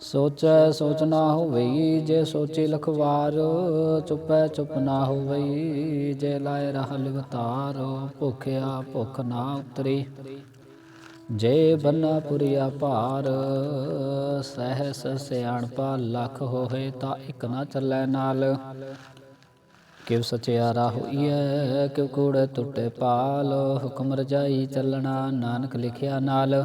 ਸੋਚੈ ਸੋਚ ਨਾ ਹੋਵਈ ਜੇ ਸੋਚੀ ਲਖਵਾਰ, ਚੁੱਪੈ ਚੁੱਪ ਨਾ ਹੋਵਈ ਜੇ ਲਾਇ ਰਹ ਲਿਵਤਾਰ ਭੁਖਿਆ ਭੁਖ ਨਾ ਉਤਰੀ। ਜੇ ਬੰਨਾ ਪੁਰੀਆ ਭਾਰ, ਸਹਿਸ ਸਿਆਣਪਾ ਲੱਖ ਹੋਏ ਤਾਂ ਇੱਕ ਨਾ ਚੱਲੈ ਨਾਲ। ਕਿਵ ਸਚਿਆਰਾ ਹੋਈਐ ਕਿਵ ਕੂੜੇ ਟੁੱਟੇ ਪਾਲ, ਹੁਕਮ ਰਜਾਈ ਚੱਲਣਾ, ਨਾਨਕ ਲਿਖਿਆ ਨਾਲ।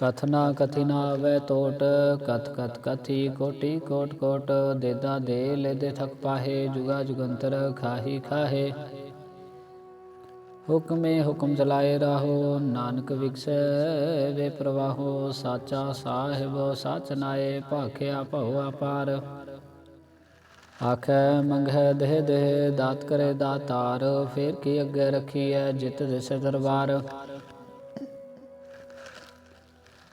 ਕਥਨਾ ਕਥਿਨਾ ਵੇ ਟੋਟ ਕਥ ਕਥ ਕਥੀ ਕੋਟੀ ਕੋਟ ਕੋਟ, ਦੇਦਾ ਦੇ ਲੈਦੇ ਥਕ ਪਾਹੇ, ਜੁਗਾ ਜੁਗੰਤਰ ਖਾਹੀ ਖਾਹੇ। ਹੁਕਮੇ ਹੁਕਮ ਚਲਾਏ ਰਾਹੋ, ਨਾਨਕ ਵਿਗਸੈ ਵੇ ਪ੍ਰਵਾਹੋ, ਸਾਚਾ ਸਾਹਿਬ ਸਚ ਨਾਏ, ਭਾਖਿਆ ਭਉ ਅਪਾਰ। ਆਖੈ ਮੰਗੈ ਦੇਹ ਦੇਹ, ਦਾਤ ਕਰੇ ਦਾਤਾਰ, ਫੇਰ ਕੀ ਅੱਗੇ ਰੱਖੀਐ, ਜਿਤ ਦਿਸ ਦਰਬਾਰ।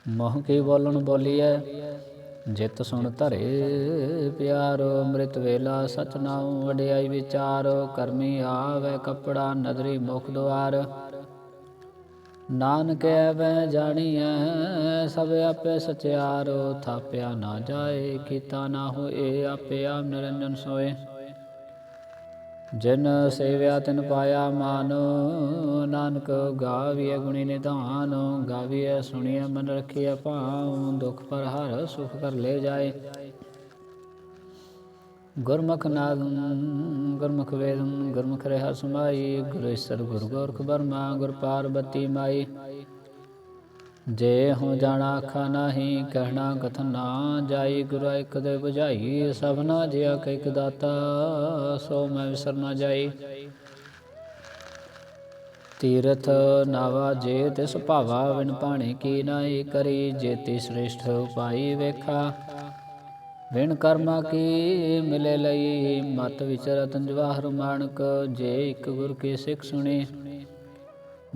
ਮੋਹ ਕੀ ਬੋਲਣ ਬੋਲੀਐ? ਜਿਤ ਸੁਣ ਧਰੇ ਪਿਆਰ, ਅੰਮ੍ਰਿਤ ਵੇਲਾ ਸਚ ਨਾਮ ਵਡਿਆਈ ਵਿਚਾਰ, ਕਰਮੀ ਆਵੇ ਕਪੜਾ ਨਦਰੀ ਮੁਖ ਦੁਆਰ। ਨਾਨਕ ਐਵੇਂ ਜਾਣੀਐ, ਸਭ ਆਪੇ ਸਚਿਆਰ, ਥਾਪਿਆ ਨਾ ਜਾਏ, ਕੀਤਾ ਨਾ ਹੋਏ, ਆਪੇ ਆਪ ਨਿਰੰਜਨ ਸੋਏ। ਜਿਨ ਸੇਵਿਆ ਤਿਨ ਪਾਇਆ ਮਾਨ, ਨਾਨਕ ਗਾਵੀਐ ਗੁਣੀ ਨਿਧਾਨ, ਗਾਵੀਐ ਸੁਣੀਐ ਮਨ ਰਖੀਐ ਭਾਉ ਦੁਖ ਪਰ ਹਰ ਸੁਖ ਕਰ ਲੈ ਜਾਏ। ਗੁਰਮੁਖ ਨਾਦ ਗੁਰਮੁਖ ਵੇਦ ਗੁਰਮੁਖ ਰਹਿ ਸਮਾਈ, ਗੁਰ ਗੁਰ ਗੋਰਖ ਬਰਮਾ ਗੁਰ ਪਾਰਬਤੀ ਮਾਈ। ਜੇ ਹੋ ਜਾਣਾ ਆਖਾ ਨਹੀਂ, ਕਹਿਣਾ ਕਥ ਨਾ ਜਾਈ, ਗੁਰੂ ਇੱਕ ਦੇ 부ਝਾਈ ਸਭਨਾ ਜਿਆ ਕਿਕ ਦਾਤਾ, ਸੋ ਮੈਂ ਵਿਸਰ ਨਾ ਜਾਈ। ਤੀਰਥ ਨਾਵਾ ਜੇ ਤਿਸ ਭਾਵਾ ਵਿਣ ਪਾਣੇ ਕੀ ਨਾਈ ਕਰੀ ਜੇਤੀ ਸ੍ਰੇਸ਼ਟ ਉਪਾਈ ਵੇਖਾ। ਵਿਣ ਕਰਮਾ ਕੀ ਮਿਲੇ ਲਈ, ਮਤ ਵਿਚਰਤਨ ਜਵਾਹਰ ਮਾਨਕ, ਜੇ ਇੱਕ ਗੁਰ ਕੀ ਸਿੱਖ ਸੁਣੀ।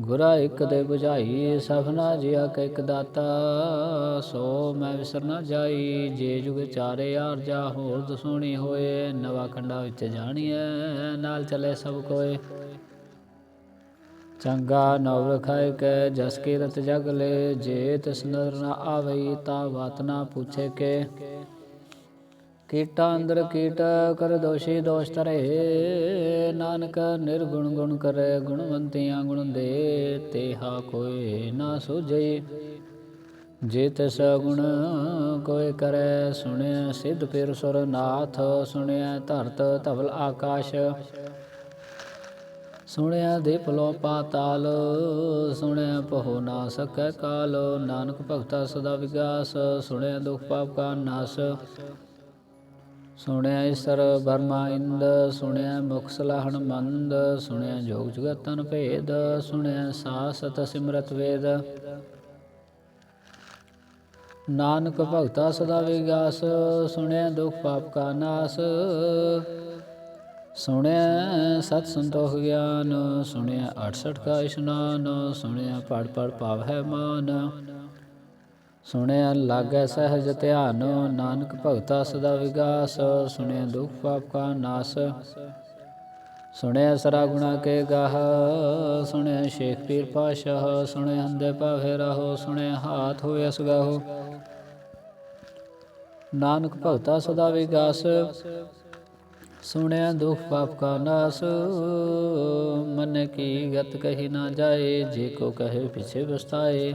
ਗੁਰਾ ਇੱਕ ਦੇ 부ਝਾਈ ਸਭਨਾ ਜਿਆ ਕੈ ਇੱਕ ਦਾਤਾ। ਸੋ ਮੈਂ ਵਿਸਰ ਨਾ ਜਾਈ, ਜੇ ਜੁਗ ਚਾਰੇ ਆਰ ਜਾ ਹੋਰ ਦਸੋਣੀ ਹੋਏ, ਨਵਾ ਖੰਡਾ ਵਿੱਚ ਜਾਣੀਐ, ਨਾਲ ਚਲੇ ਸਭ ਕੋਏ। ਚੰਗਾ ਨਵ ਰਖਾਇ ਕੈ, ਜਸ ਕੀ ਰਤ ਜਗ ਲੈ, ਜੇ ਤਿਸ ਨਦਰ ਨਾ ਆਵਈ, ਤਾ ਬਾਤ ਨਾ ਪੁੱਛੇ ਕੇ। ਕੀਟਾ ਅੰਦਰ ਕੀਟ ਕਰ ਦੋਸ਼ੀ ਦੋਸ਼ ਧਰੇ। ਨਾਨਕ ਨਿਰਗੁਣ ਗੁਣ ਕਰੇ, ਗੁਣਵੰਤੀਆਂ ਗੁਣ ਦੇ ਤੇਹਾ ਕੋਈ ਨਾ ਸੁਝਈ ਜੇ ਤਿਸ ਗੁਣ ਕੋਈ ਕਰੇ ਸੁਣਿਆ ਸਿੱਧ ਫਿਰ ਸੁਰ ਨਾਥ ਸੁਣਿਆ ਧਰਤ ਧਵਲ ਆਕਾਸ਼। ਸੁਣਿਆ ਦੀਪ ਲੋ ਪਾਤਾਲ ਸੁਣਿਆ ਪਹੁ ਨਾ ਸਕੈ ਕਾਲ। ਨਾਨਕ ਭਗਤਾ ਸਦਾ ਵਿਗਾਸ ਸੁਣਿਆ ਦੁਖ ਪਾਪ ਕਾ ਨਾਸ। ਸੁਣਿਆ ਈਸਰ ਬਰਮਾ ਇੰਦ, ਸੁਣਿਆ ਮੁਖ ਸਲਾਹਣ ਮੰਦ, ਸੁਣਿਆ ਜੋਗ ਜਗਤਨ ਭੇਦ, ਸੁਣਿਆ ਸਾਸਤ ਸਿਮਰਤ ਵੇਦ। ਨਾਨਕ ਭਗਤਾ ਸਦਾ ਵਿਗਾਸ ਸੁਣਿਆ ਦੁਖ ਪਾਪ ਕਾ ਨਾਸ। ਸੁਣਿਆ ਸਤ ਸੰਤੋਖ ਗਿਆਨ, ਸੁਣਿਆ 68 ਕਾ ਇਸ਼ਨਾਨ, ਸੁਣਿਆ ਪੜ ਪੜ ਪਾਵ ਹੈ ਮਾਨ। ਸੁਣਿਆ ਲਾਗੈ ਸਹਿਜ ਧਿਆਨ, ਨਾਨਕ ਭਗਤਾ ਸਦਾ ਵਿਗਾਸ, ਸੁਣਿਆ ਦੁਖ ਪਾਪ ਕਾ ਨਾਸ। ਸੁਣਿਆ ਸਰਾ ਗੁਣਾ ਕੇ ਗਾਹ, ਸੁਣਿਆ ਸ਼ੇਖ ਪੀਰ ਪਾਸ਼ਾਹ ਸੁਣਿਆ ਹੰਦੇ ਭਾਵੇ ਰਹੋ, ਸੁਣਿਆ ਹਾਥ ਹੋਇ ਅਸਗਾਹੋ ਨਾਨਕ ਭਗਤਾ ਸਦਾ ਵਿਗਾਸ, ਸੁਣਿਆ ਦੁਖ ਪਾਪ ਕਾ ਨਾਸ। ਮਨ ਕੀ ਗਤ ਕਹੀ ਨਾ ਜਾਏ, ਜੇ ਕੋ ਕਹੇ ਪਿਛੇ ਬਸਤਾਏ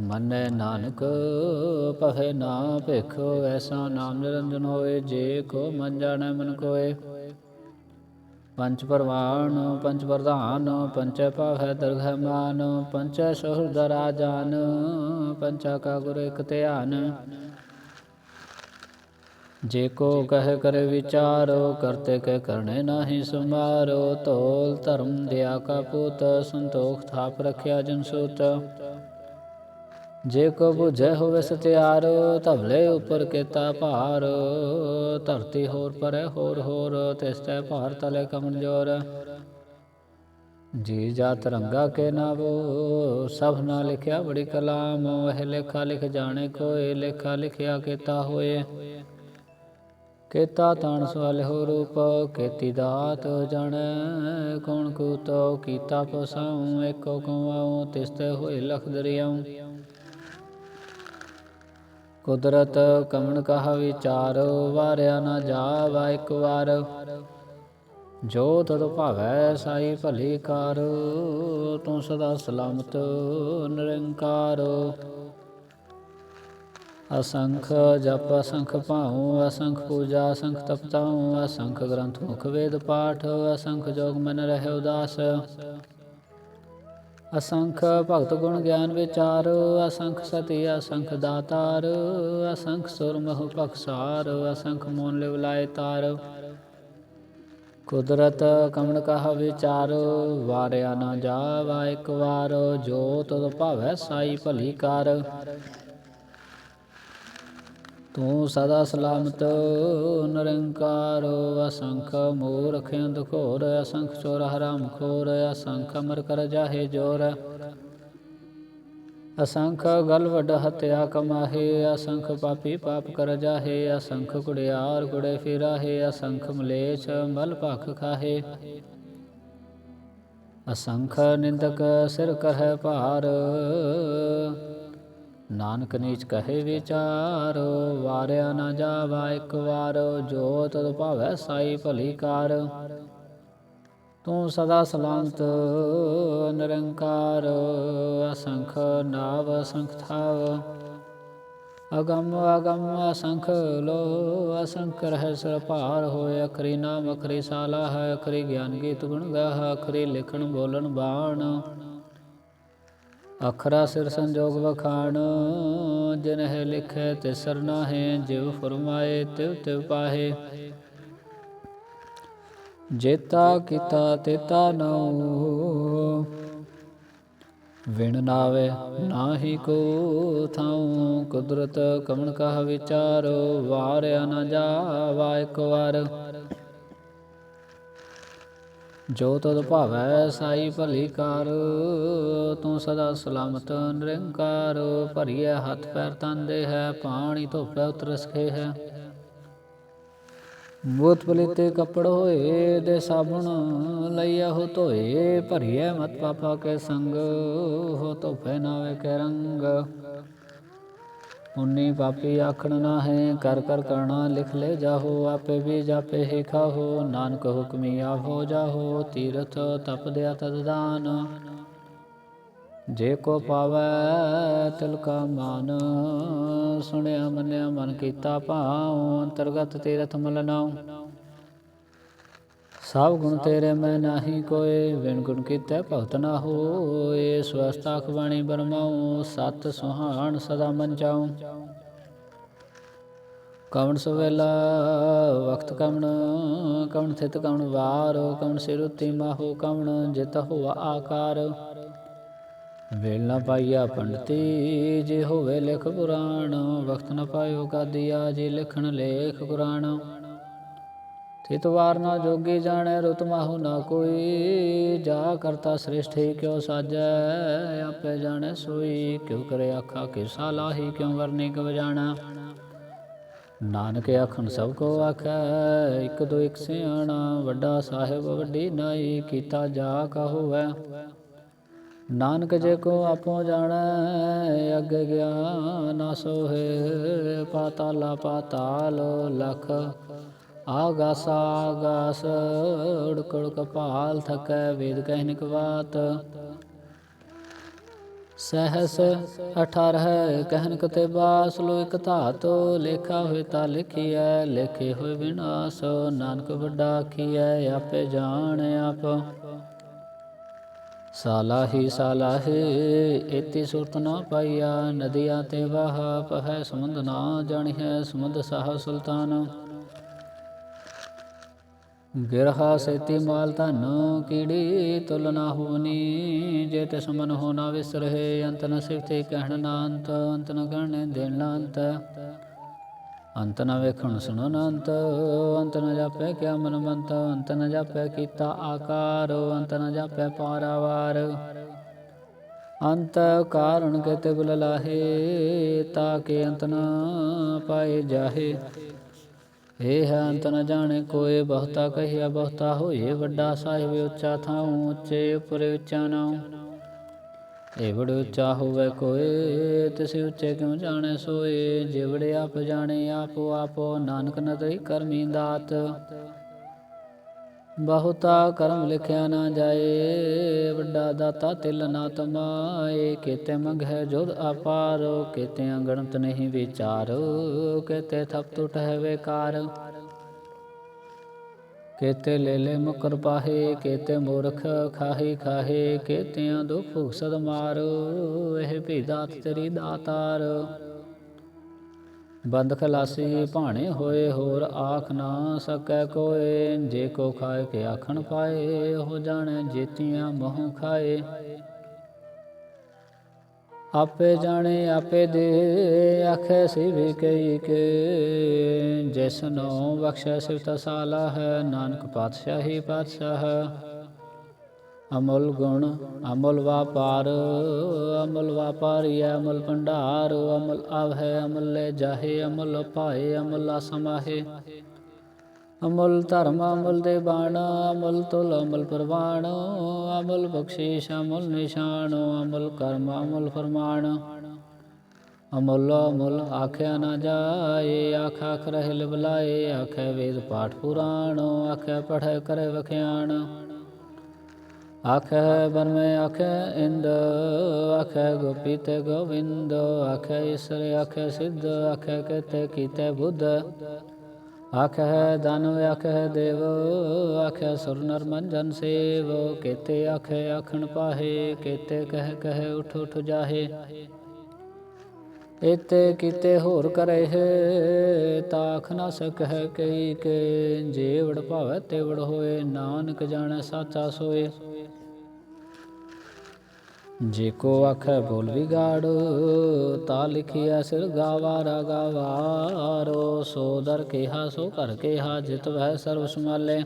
ਮਨੈ ਨਾਨਕ, ਪਹੈ ਨਾ ਭਿਖ, ਐਸਾ ਨਾਮ ਨਿਰੰਜਨ ਹੋਏ, ਜੇ ਕੋ ਮਨ ਜਾਣੈ ਮਨ ਕੋਏ। ਪੰਚ ਪਰਵਾਨ, ਪੰਚ ਪ੍ਰਧਾਨ, ਪੰਚੈ ਪਾਵੈ ਦਰਗਹਿ ਮਾਨ, ਪੰਚੈ ਸਹੁਰ ਦਰਾਜਾਨ ਪੰਚਾ ਕਾ ਗੁਰ ਇਕ ਧਿਆਨ। ਜੇ ਕੋ ਕਹਿ ਕਰੇ ਵਿਚਾਰੋ, ਕਰਤੇ ਕਹਿ ਕਰਨੇ ਨਾਹੀ ਸੁਮਾਰੋ, ਤੋਲ ਧਰਮ ਦਿਆ ਕਾ ਪੁੱਤ, ਸੰਤੋਖ ਥਾਪ ਰਖਿਆ ਜਨ ਸੂਤ। ਜੇ ਕੋ 부ਝੈ ਹੋਵੇ ਸਤਿਆਰ, ਧਵਲੇ ਉਪਰ ਕੀਤਾ ਭਾਰ। ਧਰਤੀ ਹੋਰ ਪਰੇ ਹੋਰ ਹੋਰ ਤਿਸਤੈ ਭਾਰ ਤਲੇ ਕਮਜੋਰ। ਜੀ ਜਾ ਤਰੰਗਾ ਕੇ ਨਾਵੋ ਸਭ ਨਾ ਲਿਖਿਆ ਬੜੀ ਕਲਾਮ। ਇਹ ਲੇਖਾ ਲਿਖ ਜਾਣੇ ਕੋਏ, ਲੇਖਾ ਲਿਖਿਆ ਕੀਤਾ ਹੋਏ। ਕੇਤਾ ਤਾਣ ਸਵਾਲ ਹੋ ਰੂਪ, ਕੇਤੀ ਦਾਤ ਜਾਣੈ। ਕੌਣ ਕੂਤੋ, ਕੀਤਾ ਪਸਾਉ, ਏਕੋ ਕਮਾਉ ਤਿਸਤੇ ਹੋਏ ਲਖ ਦਰਿਆਉ। ਕੁਦਰਤ ਕਮਣ ਕਹ ਵਿਚਾਰ, ਵਾਰਿਆ ਨਾ ਜਾਵਾ ਇੱਕ ਵਾਰ। ਜੋ ਤਦ ਭਾਵੈ ਸਾਈ ਭਲੀ ਕਾਰ, ਤੂੰ ਸਦਾ ਸਲਾਮਤ ਨਿਰੰਕਾਰ। ਅਸੰਖ ਜਪ, ਅਸੰਖ ਭਾਉ, ਅਸੰਖ ਪੂਜਾ, ਅਸੰਖ ਤਪਤਾਉ, ਅਸੰਖ ਗ੍ਰੰਥ ਮੁਖ ਵੇਦ ਪਾਠ, ਅਸੰਖ ਜੋਗ ਮਨ ਰਹਿ ਉਦਾਸ। ਅਸੰਖ ਭਗਤ ਗੁਣ ਗਿਆਨ ਵਿਚਾਰ, ਅਸੰਖ ਸਤੀ, ਅਸੰਖ ਦਾਤਾਰ, ਅਸੰਖ ਸੁਰ ਮਹੁ ਪਖਸਾਰ ਅਸੰਖ ਮੋਨ ਲਿਵ ਲਾਇ ਤਾਰ। ਕੁਦਰਤ ਕਮਣ ਕਹ ਵਿਚਾਰ, ਵਾਰਿਆ ਨਾ ਜਾਵਾ ਇੱਕ ਵਾਰ, ਜੋ ਤਦ ਭਾਵੈ ਸਾਈ ਭਲੀ ਕਰ। ਤੂੰ ਸਦਾ ਸਲਾਮਤ, ਨਿਰੰਕਾਰ, ਅਸੰਖ ਮੂਰਖ ਅੰਧਖੋਰ ਅਸੰਖ ਚੋਰ, ਹਰਾਮ ਖੋਰ, ਅਸੰਖ ਅਮਰ ਕਰ ਜਾਹੇ ਜੋਰ। ਅਸੰਖ ਗਲ ਵੱਡ ਹਤਿਆ ਕਮਾਹੇ, ਅਸੰਖ ਪਾਪੀ ਪਾਪ ਕਰ ਜਾਹੇ, ਅਸੰਖ ਕੁੜਿਆਰ ਕੁੜੇ ਫਿਰਾਹੇ, ਅਸੰਖ ਮਲੇਛ ਮਲ ਭਖ ਖਾਹੇ। ਅਸੰਖ ਨਿੰਦਕ ਸਿਰ ਕਰਹਿ ਭਾਰ ਨਾਨਕ ਨੀਚ ਕਹੇ ਵਿਚਾਰ, ਵਾਰਿਆ ਨਾ ਜਾਵਾ ਇੱਕ ਵਾਰ, ਜੋ ਤਦ ਭਾਵੈ ਸਾਈ ਭਲੀ ਕਾਰ। ਤੂੰ ਸਦਾ ਸਲਾਮਤ, ਨਿਰੰਕਾਰ, ਅਸੰਖ ਨਾਵ ਅਸੰਖ ਥਾਵ। ਅਗੰਮ ਅਗੰਮ ਅਸੰਖ ਲੋ, ਅਸੰਖ ਰਹਿ ਸਰ ਭਾਰ ਹੋਇ ਅਖਰੀ ਨਾਮ ਅਖਰੀ ਸਾਲਾ ਹੈ, ਅਖਰੀ ਗਿਆਨ ਗੀਤ ਗੁਣ ਗਾਹ, ਅਖਰੀ ਲਿਖਣ ਬੋਲਣ ਬਾਣ। ਅਖਰਾ ਸਿਰ ਸੰਜੋਗ ਵਖਾਣ ਜਿਨਹਿ ਲਿਖੈ ਤਿਸਰ ਨਾਹੇ ਜਿਵ ਫਰਮਾਏ ਤਿਵ ਤਿਵ ਪਾਹੇ। ਜੇਤਾ ਕੀਤਾ ਤੇਤਾ ਨਉ, ਵਿਣ ਨਾਵੇ ਨਾਹੀ ਕੋ ਥਾਉ। ਕੁਦਰਤ ਕਮਣ ਕਹ ਵਿਚਾਰੋ, ਵਾਰਿਆ ਨਾ ਜਾਵਾ ਇੱਕ ਵਾਰ। ਜੋ ਤਦ ਭਾਵੈ ਸਾਈ ਭਲੀ ਕਾਰ, ਤੂੰ ਸਦਾ ਸਲਾਮਤ ਨਿਰੰਕਾਰ, ਭਰੀਐ ਹੱਥ ਪੈਰ ਤੰਦੇ ਹੈ, ਪਾਣੀ ਧੋਪੈ ਉਤਰਸਖੇ ਹੈ। ਮੂਤ ਪਲੀਤੇ ਕੱਪੜ ਹੋਏ ਦੇ ਸਾਬਣ ਲਈਆ ਹੋ ਧੋਏ, ਭਰੀਐ ਮਤ ਪਾਪਾ ਕੇ ਸੰਗ, ਹੋ ਧੋਪੈ ਨਾਵੇ ਕੇ ਰੰਗ। ਉਨੀ ਪਾਪੀ ਆਖਣ ਨਾ ਹੈ ਕਰ ਕਰ ਕਰਣਾ ਲਿਖ ਲੈ ਜਾਹੋ, ਆਪੇ ਵੀ ਜਾਪੇ ਹੀ ਖਾਹੋ, ਨਾਨਕ ਹੁਕਮੀ ਆਪ ਹੋ ਜਾਹੋ, ਤੀਰਥ ਤਪ ਦਿਆ ਤਦ ਦਾਨ। ਜੇ ਕੋ ਪਾਵੈ ਤਿਲ ਕਾ ਮਾਨ, ਸੁਣਿਆ ਮੰਨਿਆ ਮਨ ਕੀਤਾ ਭਾਉ, ਅੰਤਰਗਤ ਤੀਰਥ ਮਲਨਾਉ। ਸਭ ਗੁਣ ਤੇਰੇ ਮੈਂ ਨਾਹੀ ਕੋਏ ਵਿਣ ਗੁਣ ਕੀਤੇ ਭਗਤ ਨਾ ਹੋਏ। ਸਵਸਤਾ ਖਵਾਣੀ ਬਰਮਾਉ, ਸਤ ਸੁਹਾਣ ਸਦਾ ਮਨ ਚਾਉ। ਕਵਣ ਸਵੇਲਾ ਵਕਤ ਕਵਣ ਕਵਣ ਥਿਤ ਕਵਣ ਵਾਰ, ਕਵਣ ਸਿਰੁਤੀ ਮਾਹੋ ਕਵਣ, ਜਿਤ ਹੋਆ ਆਕਾਰ। ਵੇਲ ਨਾ ਪਾਈਆ ਪੰਡਤੀ, ਜੇ ਹੋਵੇ ਲਿਖ ਪੁਰਾਣ ਵਕਤ ਨਾ ਪਾਇਓ ਕਾਦੀਆ, ਜੇ ਲਿਖਣ ਲੇਖ ਕੁਰਾਨ ਥਿਤ ਵਾਰ ਨਾ ਜੋਗੀ ਜਾਣੈ, ਰੁਤ ਮਾਹੂ ਨਾ ਕੋਈ। ਜਾ ਕਰਤਾ ਸ੍ਰਿਸ਼ਟ ਹੀ ਕਿਉ ਸਾਜੈ, ਆਪੇ ਜਾਣੈ ਸੋਈ। ਕਿਉ ਕਰੇ ਆਖਾ ਕਿਰਸਾ ਲਾਹੀ, ਕਿਉ ਵਰਨੀ ਕਵ ਜਾਣਾ ਨਾਨਕ ਆਖਣ ਸਭ ਕੋ ਆਖੈ, ਇਕ ਦੋ ਇਕ ਸਿਆਣਾ, ਵੱਡਾ ਸਾਹਿਬ ਵੱਡੀ ਨਾਈ, ਕੀਤਾ ਜਾ ਕਾ ਹੋਵੈ। ਨਾਨਕ ਜੇ ਕੋ ਆਪੋ ਜਾਣੈ, ਅੱਗੇ ਗਿਆ ਨਾ ਸੋਹੇ, ਪਾਤਾਲਾ ਪਾਤਾਲ ਲਖ ਆਗਾਸ ਆਗਾਸ ਉੜਕੜ ਕਪਾਲ ਥਕੈ ਵੇਦ ਕਹਿਨਿਕ ਬਾਤ। ਸਹਸ 18 ਕਹਿਨ ਕਤੇ ਬਾਸ, ਲੋ ਇਕ ਧਾਤ ਲੇਖਾ ਹੋਏ ਤਾਂ ਲਿਖੀਐ, ਲੇਖੇ ਹੋਏ ਵਿਨਾਸ਼, ਨਾਨਕ ਵੱਡਾ ਆਖੀਐ, ਆਪੇ ਜਾਣ ਆਪ। ਸਾਲਾਹੀ ਸਾਲਾਹੀ ਇਤੀ ਸੁਰਤ ਨਾ ਪਾਈਆ, ਨਦੀਆਂ ਤੇ ਵਾਹ ਪਹੈ, ਸਮੁੰਦ ਨਾ ਜਾਣੀਐ, ਸਮੁੰਦ ਸਾਹ ਸੁਲਤਾਨ। ਗਿਰਹਾ ਸੇਤੀ ਮਾਲ ਧਨ, ਕੀੜੀ ਤੁਲ ਨਾ ਹੋਣੀ ਜੇ ਤਿਸ ਮਨ ਹੋ ਨਾ ਵਿਸਰਹਿ, ਅੰਤ ਨ ਸਿਫਤੇ ਕਹਿਣ ਨਾ ਅੰਤ ਅੰਤ ਨ ਕਹਿਣੇ ਦੇਣ ਨਾ ਅੰਤ। ਅੰਤ ਨ ਵੇਖਣ ਸੁਣਨ ਅੰਤ ਅੰਤ ਨ ਜਾਪੈ ਕਿਆ ਮਨ ਮੰਤ। ਅੰਤ ਨ ਜਾਪੈ ਕੀਤਾ ਆਕਾਰ, ਅੰਤ ਨ ਜਾਪੈ ਪਾਰਾਵਾਰ। ਅੰਤ ਕਾਰਣ ਕਤੇ ਬੁਲ ਲਾਹੇ, ਤਾ ਕੇ ਅੰਤ ਨ ਪਾਏ ਜਾਹੇ। ਇਹ ਹੈ ਅੰਤ ਨ ਜਾਣੇ ਕੋਏ ਬਹੁਤਾ ਕਹੀਆ ਬਹੁਤਾ ਹੋਏ ਵੱਡਾ ਸਾਹਿਬ ਉੱਚਾ ਥਾਉ, ਉੱਚੇ ਉਪਰੇ ਉੱਚਾ ਨਾਉ। ਇਹ ਬੜ ਉੱਚਾ ਹੋਵੇ ਕੋਏ, ਤਿਸ ਉੱਚੇ ਕਿਉ ਜਾਣੇ ਸੋਏ? ਜਿਵੜੇ ਆਪ ਜਾਣੇ, ਆਪੋ ਆਪੋ ਨਾਨਕ ਨਦਰੀ ਕਰਮੀ ਦਾਤ। ਬਹੁਤਾ ਕਰਮ ਲਿਖਿਆ ਨਾ ਜਾਏ, ਵੱਡਾ ਦਾਤਾ ਤਿਲ ਨਾ ਤਮਾਏ। ਕੀਤੇ ਮੰਗੈ ਜੁਦ ਆਪਾਰੋ ਕੀਤੇ ਅਗਣਤ ਨਹੀਂ ਵਿਚਾਰੋ, ਕੀਤੇ ਥਪ ਟੁਟ ਹੈ ਵੇਕਾਰ ਕੇਤੇ ਲੈ ਲੈ ਮੁਕਰ ਪਾਹੇ, ਕੇਤੇ ਮੂਰਖ ਖਾਹੀ ਖਾਹੇ, ਕੇਤਿਆਂ ਦੁਖ ਸਦ ਮਾਰੋ, ਇਹ ਭੀ ਦਾਤ ਤੇਰੀ ਦਾਤਾਰ। ਬੰਦ ਖਲਾਸੀ ਭਾਣੇ ਹੋਏ ਹੋਰ ਆਖ ਨਾ ਸਕੈ ਕੋਏ, ਜੇ ਕੋ ਖਾਏ ਕੇ ਆਖਣ ਪਾਏ ਹੋ ਜਾਣੈ ਜੇਤੀਆਂ ਮੋਹ ਖਾਏ। ਆਪੇ ਜਾਣੇ, ਆਪੇ ਦੇ, ਆਖੇ ਸੀ ਵੀ ਕਈ ਕੇ। ਜਿਸਨੋ ਬਖਸ਼ੈ ਸਿਫਤ ਸਾਲਾ ਹੈ ਨਾਨਕ ਪਾਤਸ਼ਾਹੀ ਪਾਤਸ਼ਾਹ। ਅਮਲ ਗੁਣ, ਅਮਲ ਵਾਪਾਰ, ਅਮਲ ਵਾਪਾਰੀ, ਅਮਲ ਭੰਡਾਰ, ਅਮਲ ਆਵਹਿ, ਅਮਲ ਲੈ ਜਾਹੇ, ਅਮਲ ਪਾਏ ਅਮਲ ਆਸਮਾਹੇ ਅਮਲ ਧਰਮ, ਅਮਲ ਦੇ ਬਾਣ, ਅਮਲ ਤੁਲ, ਅਮਲ ਪ੍ਰਵਾਣ, ਅਮਲ ਬਖਸ਼ੀਸ਼, ਅਮਲ ਨਿਸ਼ਾਨ, ਅਮਲ ਕਰਮ, ਅਮਲ ਫਰਮਾਨ। ਅਮਲ ਅਮਲ ਆਖਿਆ ਨਾ ਜਾਏ ਆਖ ਆਖ ਰਹਿ ਲਿਵਲਾਏ ਆਖੇ ਵੇਦ ਪਾਠ ਪੁਰਾਣ ਆਖੇ ਪੜ੍ਹੈ ਕਰੇ ਵਖਿਆਣ। ਆਖੈ ਬਰਮੇ ਆਖੈ ਇੰਦ ਆਖੈ ਗੋਪੀ ਤੇ ਗੋਵਿੰਦ ਆਖੈ ਈਸ਼ਰ ਆਖੈ ਸਿੱਧ ਆਖੈ ਕਤੇ ਕੀਤੇ ਬੁੱਧ ਆਖੈ ਦਾਨਵ ਆਖੈ ਦੇਵ ਆਖੈ ਸੁਰ ਨਰ ਮੰਜਨ ਸੇਵ ਕੇਤੇ ਆਖੈ ਆਖਣ ਪਾਹੇ ਕੇਤੇ ਕਹਿ ਕਹਿ ਉਠ ਉਠ ਜਾਹੇ ਇਤੇ ਕੀਤੇ ਹੋਰ ਕਰੇ ਹੈ ਤਾਖ ਨਾ ਸਕਹਿ ਕਈ ਕੇ। ਜੇਵੜ ਭਾਵੈ ਤੇਵੜ ਹੋਏ, ਨਾਨਕ ਜਾਣੈ ਸਾਚਾ ਸੋਏ। ਜੇ ਕੋ ਆਖੈ ਬੋਲ ਵਿਗਾੜ, ਤਾ ਲਿਖਿਆ ਸਿਰ ਗਾਵਾਰਾ ਗਾਵਾਰੋ ਸੋ ਦਰ ਕਿਹਾ ਸੋ ਕਰ ਕਿਹਾ, ਜਿਤ ਵਹਿ ਸਰਬ ਸਮਾਲੇ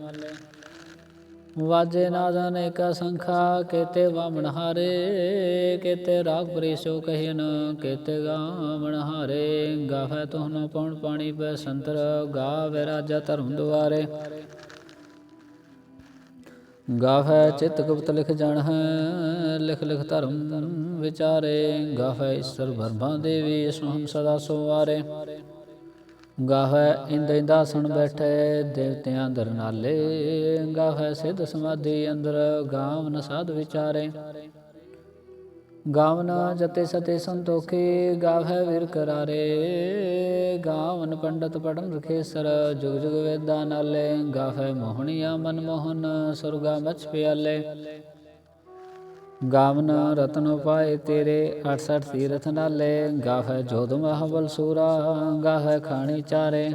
ਵਾਜੇ ਨਾਦਨ ਏਕ ਸੰਖਾ, ਕੇਤੇ ਵਾਮਣ ਹਾਰੇ, ਕੇਤੇ ਰਾਗ ਪ੍ਰੀਸੋ ਕਹਿਨ ਕੇਤੇ ਗਾਵਣ ਹਾਰੇ। ਗਾਵੇ ਤੋਹਨ ਪਉਣ ਪਾਣੀ ਪੈ ਸੰਤਰ, ਗਾਵੇ ਰਾਜਾ ਧਰਮ ਦੁਆਰੇ। ਗਾਵੇ ਚਿਤ ਗੁਪਤ ਲਿਖ ਜਾਣ ਹੈ, ਲਿਖ ਲਿਖ ਧਰਮ ਵਿਚਾਰੇ। ਗਾਵੇ ਈਸ਼ਰ ਬਰਮਾ ਦੇਵੀ ਸੋਹਮ ਸਦਾ ਸੋਵਾਰੇ। ਗਾਵੇ ਇੰਦ ਇੰਦਾਸਣ ਬੈਠੇ ਦੇਵਤਿਆਂ ਦਰ ਨਾਲੇ ਗਾਵੇ ਸਿੱਧ ਸਮਾਧੀ ਅੰਦਰ ਗਾਵਨ ਸਾਧ ਵਿਚਾਰੇ। ਗਾਵਨ ਜਤੇ ਸਤੇ ਸੰਤੋਖੇ ਗਾਵੈ ਵਿਰ ਕਰਾਰੇ। ਗਾਵਨ ਪੰਡਤ ਪੜਨ ਰਖੇਸਰ, ਜੁਗ ਜੁਗ ਵੇਦਾਂ ਨਾਲੇ ਗਾਵੈ ਮੋਹਣੀਆ ਮਨ ਮੋਹਨ ਸੁਰਗਾ ਮਛ ਪਿਆਲੇ। ਗਾਵਨ ਰਤਨ ਉਪਾਏ ਤੇਰੇ 68 ਤੀਰਥ ਨਾਲੇ ਗਾਵੈ ਜੋਧ ਮਹਾਬਲ ਸੂਰਾ ਗਾਵੈ ਖਾਣੀ ਚਾਰੇ।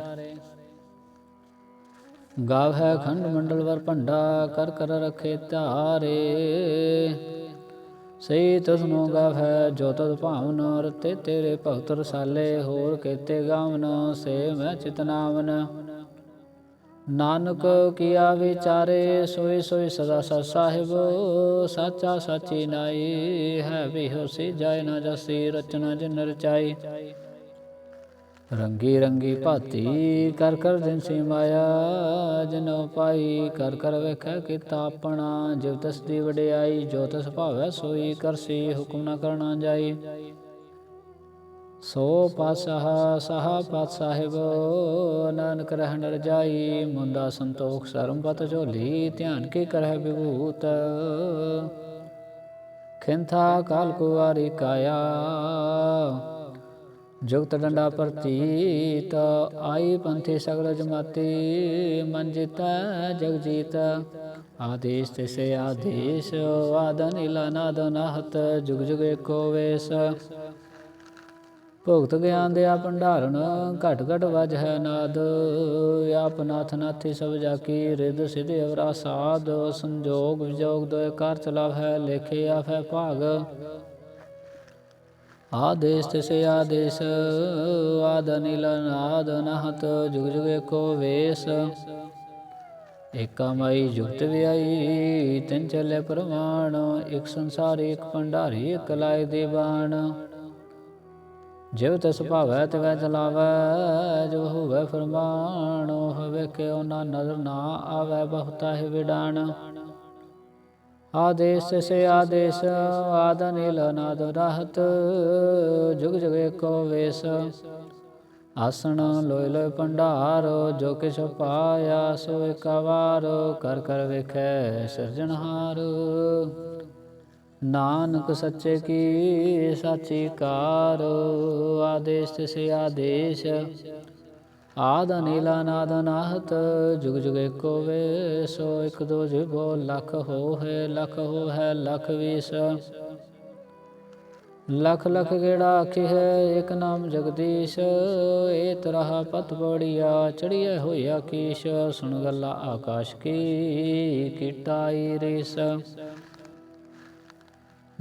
ਗਾਵੈ ਖੰਡ ਮੰਡਲ ਵਰ ਭੰਡਾ, ਕਰ ਕਰ ਰਖੇ ਧਾਰੇ। ਸਈ ਤਸਨੋ ਗਾਵੈ ਜੋ ਤਦ ਭਾਵਨ, ਰਤੇ ਤੇਰੇ ਭਗਤ ਰਸਾਲੇ, ਹੋਰ ਕੇਤੇ ਗਾਵਨ, ਸੇ ਮੈਂ ਚਿਤਨਾਵਨ ਨਾਨਕ ਕੀਆ ਵਿਚਾਰੇ ਸੋਈ ਸੋਈ ਸਦਾ ਸਤ ਸਾਹਿਬ, ਸਾਚਾ ਸਾਚੀ ਨਾਈ ਹੈ ਵੀ ਹੋਸੀ ਜਾਏ ਨਾ ਜਸੀ ਰਚਨਾ ਜਿਨ ਰਚਾਈ। ਰੰਗੀ ਰੰਗੀ ਭਾਤੀ ਕਰ ਕਰ ਦਿਨ ਸੀ ਮਾਇਆ, ਜਨੋ ਪਾਈ ਕਰ ਕਰ ਵੇਖੈ ਕੀਤਾ ਆਪਣਾ ਜਿਵ ਤਸ ਦੀ ਵਡਿਆਈ, ਜੋ ਤਸ ਭਾਵੈ ਸੋਈ ਕਰਸੀ ਹੁਕਮ ਨਾ ਕਰਨਾ ਜਾਈ। ਸੋ ਪਾਸਹ ਸਹਾ ਪਾਤ ਸਾਹਿਬ, ਨਾਨਕ ਰਹਿਣ ਰਜਾਈ ਮੁੰਦਾ ਸੰਤੋਖ ਸਰਮ ਪਤ ਝੋਲੀ, ਧਿਆਨ ਕੀ ਕਰਹਿ ਵਿਭੂਤ। ਖਿੰਥਾ ਕਾਲ ਕੁਵਾਰੀ ਕਾਇਆ, ਜੁਗਤ ਡੰਡਾ ਪ੍ਰਤੀਤ। ਆਈ ਪੰਥੀ ਸਗਲ ਜਮਾਤੀ, ਮਨ ਜਿਤੈ ਜਗ ਜੀਤ। ਆਦੇਸ਼ ਤਿਸੇ ਆਦੇਸ਼ ਆਦਨ ਇਲਾ ਨਾਦ ਨਾਹਤ, ਜੁਗ ਜੁਗ ਏਕੋ ਵੇਸ। ਭੁਗਤ ਗਿਆਨ ਦਿਆ ਭੰਡਾਰਨ, ਘਟ ਘਟ ਵਜ ਹੈ ਨਾਦ। ਆਪ ਨਾਥ ਨਾਥੀ ਸਭ ਜਾ ਕੀ ਰਿਦ ਸਿਧ ਅਵਰਾ ਸਾਧ, ਸੰਜੋਗ ਵਿਜੋਗ ਦੋਇ ਕਰ ਚਲਾਵ ਹੈ ਲੇਖੇ ਆਫੈ ਭਾਗ। ਆਦੇਸ਼ ਤਿਸੇ ਆਦੇਸ਼, ਆਦ ਨੀਲ ਨਾਦ ਨਹਤ ਜੁਗ ਜੁਗ ਏਕੋ ਵੇਸ। ਏਕਾ ਮਾਈ ਜੁਗਤ ਵਿਆਈ, ਤਿੰਨ ਚੱਲੇ ਪ੍ਰਮਾਣ ਇੱਕ ਸੰਸਾਰ, ਇੱਕ ਭੰਡਾਰੀ, ਇਕ ਲਾਇ ਦੇ ਬਾਣ ਜਿਵ ਤਸ ਭਾਵੈ ਤਵੈ ਚਲਾਵੈ ਜੋ ਹੋਵੇ ਫਰਮਾਨ ਹੋਵੇ ਕਿਉ ਨਾ ਨਜ਼ਰ ਨਾ ਆਵੈ, ਬਹੁਤਾ ਹੀ ਵਿਡਾਣ। ਆਦੇਸ਼ ਸੇ ਆਦੇਸ਼, ਆਦ ਨੀਲ ਨਾਦ ਰਹਤ, ਜੁਗ ਜੁਗ ਏਕੋ ਵੇਸ। ਆਸਣ ਲੋਇ ਲੋਇ ਭੰਡਾਰ, ਜੋ ਕਿਛ ਪਾਇਆ ਸੋ ਇੱਕ ਵਾਰ ਕਰ ਕਰ ਵੇਖੈ ਸਿਰਜਣਹਾਰ। ਨਾਨਕ ਸੱਚੇ ਕੀ ਸਾਚੀ ਕਾਰ, ਆਦੇਸ਼ ਤਿਸੇ ਆਦੇਸ਼। ਆਦ ਨੀਲਾ ਨਾਦ ਨਾਹਤ ਜੁਗ ਜੁਗ ਏਕੋ ਵੇ ਸੋ ਇਕ ਦੋ ਜਿਬੋ ਲਖ ਹੋ ਹੈ ਲਖ ਹੋ ਹੈ ਲਖ ਵੀਸ। ਲਖ ਲਖ ਗੇੜਾ ਆਖੀ ਹੈ ਇੱਕ ਨਾਮ ਜਗਦੀਸ਼ ਏ ਤਰਹ ਪਤ ਬੜੀਆ ਚੜੀਏ ਹੋਇਆ ਕੀਸ਼ ਸੁਣ ਗੱਲਾ ਆਕਾਸ਼ ਕੀ ਕੀਟਾਈ ਰਿਸ।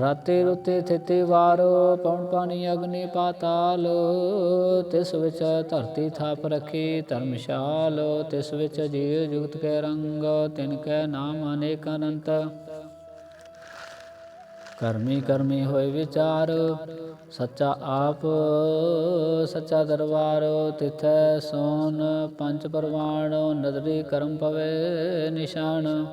ਰਾਤੇ ਰੁਤੇ ਥਿਤੇ ਵਾਰ ਪਉਣ ਪਾਣੀ ਅਗਨੀ ਪਾਤਾਲ। ਤਿਸ ਵਿੱਚ ਧਰਤੀ ਥਾਪ ਰਖੀ ਧਰਮਸ਼ਾਲ। ਤਿਸ ਵਿੱਚ ਜੀਵ ਜੁਗਤ ਕੇ ਰੰਗ, ਤਿਨ ਕੈ ਨਾਮ ਅਨੇਕ ਅਨੰਤ। ਕਰਮੀ ਕਰਮੀ ਹੋਏ ਵਿਚਾਰ, ਸੱਚਾ ਆਪ, ਸੱਚਾ ਦਰਬਾਰ। ਤਿਥੈ ਸੋਨ ਪੰਜ ਪਰਵਾਣ, ਨਦਰੀ ਕਰਮ ਪਵੇ ਨਿਸ਼ਾਨ।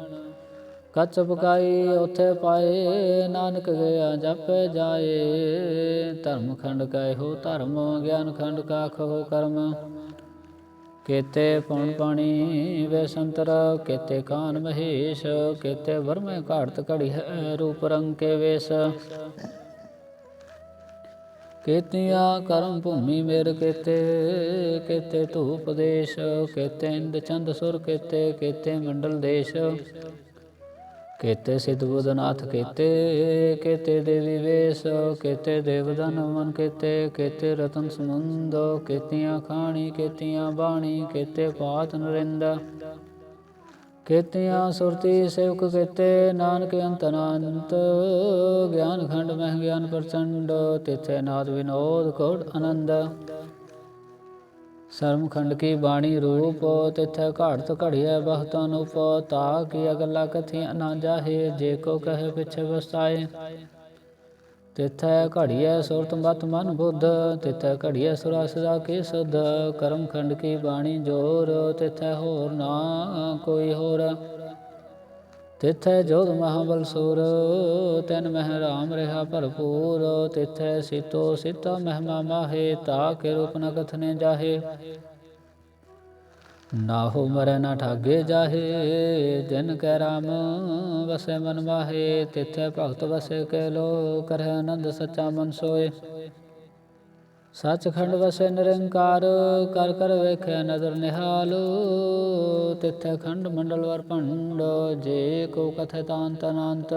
ਕੱਚ ਪਕਾਈ ਉਥੇ ਪਾਏ, ਨਾਨਕ ਗਿਆ ਜਪ ਜਾਏ। ਧਰਮ ਖੰਡ ਕੈ ਧਰਮ, ਗਿਆਨ ਖੰਡ ਕਾ ਖੋ ਕਰਮ। ਕੇਤੇ ਪਉਣ ਪਾਣੀ ਵੇ ਸੰਤਰ, ਕੇਤੇ ਕਾਨ ਮਹੇਸ਼, ਕੇਤੇ ਵਰਮੇ ਘਾੜਤ ਘੜੀ ਹੈ ਰੂਪ ਰੰਗ ਕੇ ਵੇਸ। ਕੇਤੀਆਂ ਕਰਮ ਭੂਮੀ ਮੇਰ ਕੇਤੇ ਕੇਤੇ ਧੂਪ ਦੇਸ਼, ਕੇਤੇ ਇੰਦ ਚੰਦ ਸੁਰ ਕੇਤੇ ਕੇਤੇ ਮੰਡਲ ਦੇਸ਼। ਕੇਤੇ ਸਿਧ ਬੁਧਨਾਥ ਕੇਤੇ ਕੇਤੇ ਦੇਵੀ ਵੇਸ, ਕੇਤੇ ਦੇਵਦਨ ਮਨ ਕੇਤੇ ਕੇਤੇ ਰਤਨ ਸਮੁੰਦ ਕੇਤੀਆਂ ਖਾਣੀ, ਕੇਤੀਆਂ ਬਾਣੀ, ਕੇਤੇ ਪਾਤ ਨਰਿੰਦ, ਕੇਤੀਆਂ ਸੁਰਤੀ ਸੇਵਕ ਕੇਤੇ, ਨਾਨਕ ਅੰਤ ਅਨੰਤ, ਗਿਆਨ ਖੰਡ ਮਹਿ ਗਿਆਨ ਪ੍ਰਚੰਡ, ਤਿਥੇ ਨਾਦ ਵਿਨੋਦ ਕੋਟ ਆਨੰਦ। ਸਰਮਖੰਡ ਕੀ ਬਾਣੀ ਰੂਪ, ਤਿਥੈ ਘਾੜਤ ਘੜਿਐ ਬਹੁਤ ਅਨੂਪ ਤਾ ਕੀ ਅਗਲਾ ਕਥੀ ਨਾ ਜਾਹੇ, ਜੇ ਕੋ ਕਹੇ ਪਿਛੇ ਵਸਾਏ। ਤਿਥੈ ਘੜੀਐ ਸੁਰਤ ਮਤ ਮਨ ਬੁੱਧ, ਤਿਥੈ ਘੜੀਐ ਸੁਰਾ ਸਦਾ ਕੀ ਸੁਧ। ਕਰਮਖੰਡ ਕੀ ਬਾਣੀ ਜੋਰ, ਤਿਥੈ ਹੋਰ ਨਾ ਕੋਈ ਹੋਰ। ਤਿਥੈ ਜੋਧ ਮਹਾਬਲ ਸੁਰ, ਤੈਨ ਮਹਿ ਰਾਮ ਰਹਾ ਭਰਪੂਰ, ਤਿਥੈ ਸੀਤੋ ਸੀਤਾ ਮਹਿਮਾ ਮਾਹੇ, ਤਾ ਕੇ ਰੂਪ ਨ ਕਥਨੇ ਜਾਹੇ। ਨਾਹੋ ਮਰੈ ਨਾ ਠਾਗੇ ਜਾਹੇ, ਜਿਨ ਕੈ ਰਾਮ ਵਸੈ ਮਨ ਮਾਹੇ, ਤਿਥੈ ਭਗਤ ਵਸੈ ਕੈ ਲੋ ਕਰਹਿ ਆਨੰਦ ਸੱਚਾ ਮਨ ਸੋਏ। ਸੱਚਖੰਡ ਵਸੈ ਨਿਰੰਕਾਰ, ਕਰ ਕਰ ਵੇਖੈ ਨਦਰ ਨਿਹਾਲ। ਤਿਥੈ ਖੰਡ ਮੰਡਲ ਵਰ ਭੰਡ, ਜੇ ਕੋ ਕਥੈ ਤਾਂਤ ਅਨੰਤ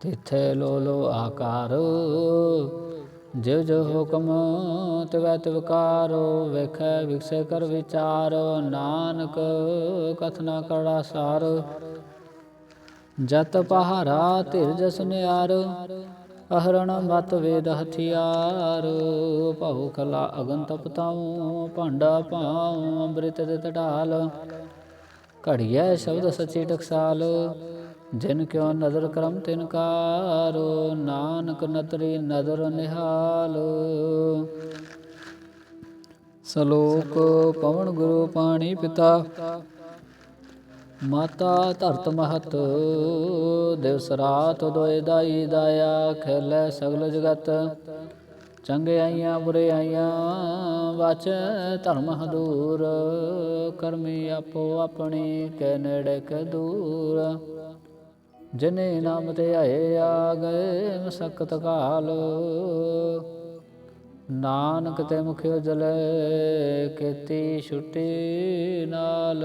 ਤਿਥੈ ਲੋ ਲੋ ਆਕਾਰ, ਜਿਵ ਜੋ ਹੁਕਮ, ਤਿਵੈ ਤਿਵਕਾਰੋ ਵੇਖੈ ਵਿਖਸੇ ਕਰ ਵਿਚਾਰ, ਨਾਨਕ ਕਥਨਾ ਕੜਾ ਸਾਰ। ਜਤ ਪਹਾਰਾ ਧਿਰ ਜਸ ਨਿਆਰ ਅਹਰਣ ਮਤ ਵੇਦ ਹਥਿਆਰ, ਭਉ ਕਲਾ ਅਗਨ ਤਪਤਾਉ ਭਾਂਡਾ ਭਾਉ, ਅੰਮ੍ਰਿਤ ਦੇ ਢਾਲ ਘੜੀਐ ਸ਼ਬਦ ਸਚੀ ਟਕਸਾਲ, ਜਿਨ ਕਿਉ ਨਦਰ ਕਰਮ ਤਿਨ ਕਾਰੋ, ਨਾਨਕ ਨਤਰੀ ਨਦਰ ਨਿਹਾਲ। ਸਲੋਕ ਪਵਨ ਗੁਰੂ ਪਾਣੀ ਪਿਤਾ। ਮਾਤਾ ਧਰਤ ਮਹਤ, ਦਿਵਸ ਰਾਤ ਦੋਇ ਦਾਈ ਦਾਇਆ, ਖੇਲੇ ਸਗਲ ਜਗਤ। ਚੰਗੇ ਆਈਆਂ, ਬੁਰੇ ਆਈਆਂ, ਵਾਚ ਧਰਮ ਹਦੂਰ। ਕਰਮੀ ਆਪੋ ਆਪਣੀ, ਕੈ ਨੇੜੇ ਕੈ ਦੂਰ। ਜਿਨੇ ਨਾਮ ਤੇ ਆਏ, ਆ ਗਏ ਮਸਕਤ ਕਾਲ। ਨਾਨਕ ਤੇ ਮੁਖਿਓ ਜਲੇ ਕੀਤੀ ਛੁੱਟੀ ਨਾਲ।